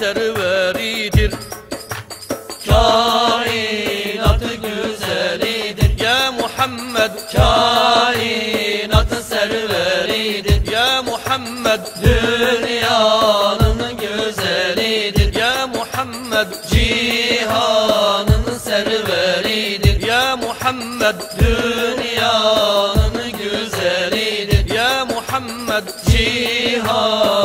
serveridir. Kainat güzelidir. Ya Muhammed Kainat serveridir. Ya Muhammed Dünyanın güzelidir. Ya Muhammed Cihanın serveridir. Ya Muhammed Dünyanın güzelidir. Ya Muhammed Cihanın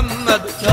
I'm Muhammad